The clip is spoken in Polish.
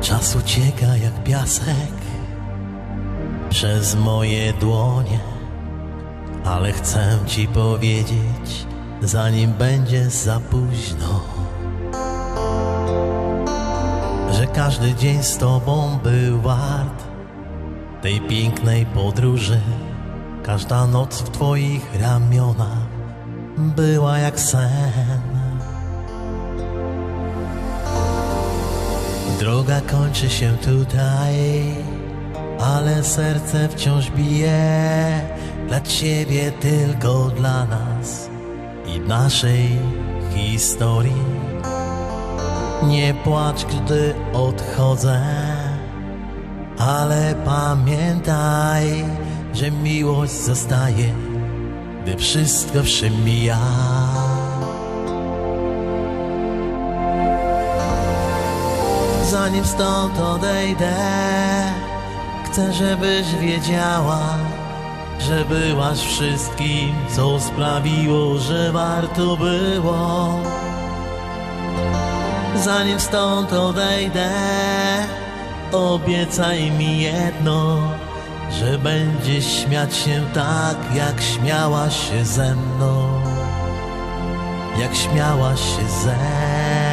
Czas ucieka jak piasek przez moje dłonie, ale chcę ci powiedzieć, zanim będzie za późno, że każdy dzień z tobą był wart tej pięknej podróży. Każda noc w twoich ramionach była jak sen. Droga kończy się tutaj, ale serce wciąż bije dla ciebie, tylko dla nas i naszej historii. Nie płacz, gdy odchodzę, ale pamiętaj, że miłość zostaje, gdy wszystko przemija. Zanim stąd odejdę, chcę, żebyś wiedziała, że byłaś wszystkim, co sprawiło, że warto było. Zanim stąd odejdę, obiecaj mi jedno, że będziesz śmiać się tak, jak śmiałaś się ze mną, jak śmiałaś się ze mną.